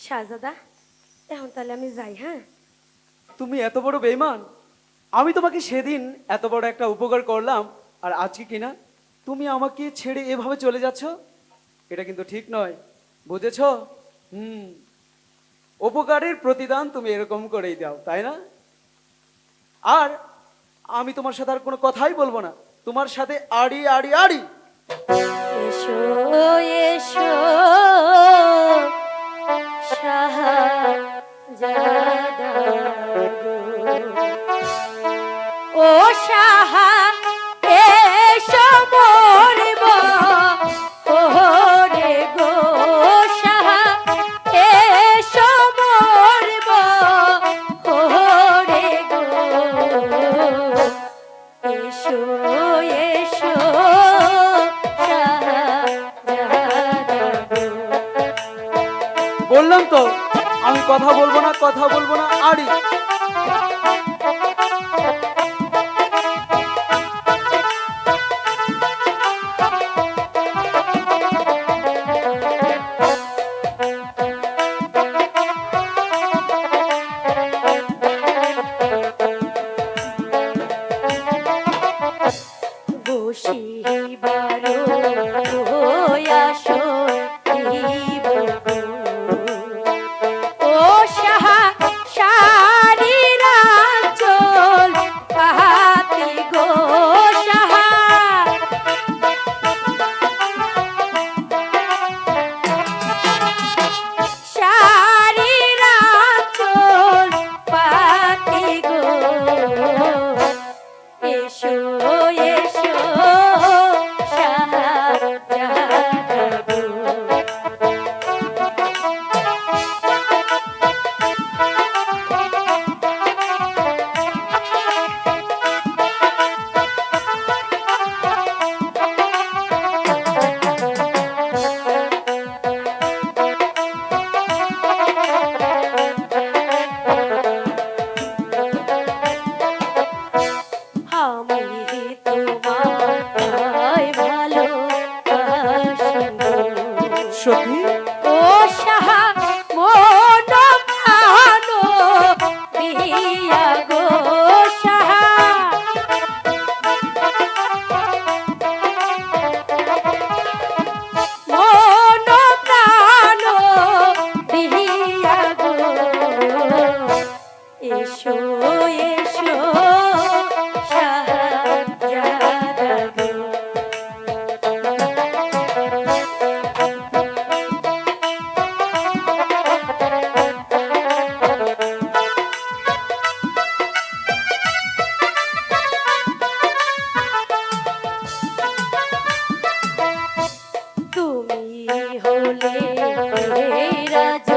শাহজাদা এখন তাহলে আমি যাই হ্যাঁ? তুমি এত বড় বেইমান আমি তোমাকে সেদিন এত বড় একটা উপকার করলাম আর আজকে কিনা তুমি আমাকে ছেড়ে এভাবে চলে যাচ্ছ? এটা কিন্তু ঠিক নয় বুঝেছ? হুম উপকারের প্রতিদান তুমি এরকম করেই দাও তাই না? আর আমি তোমার সাথে আর কোনো কথাই বলব না তোমার সাথে আড়ি আড়ি আড়ি। এসো এসো। বললাম তো আমি কথা বলব না কথা বলব না আড়ি। Thank you. হলে রাজ।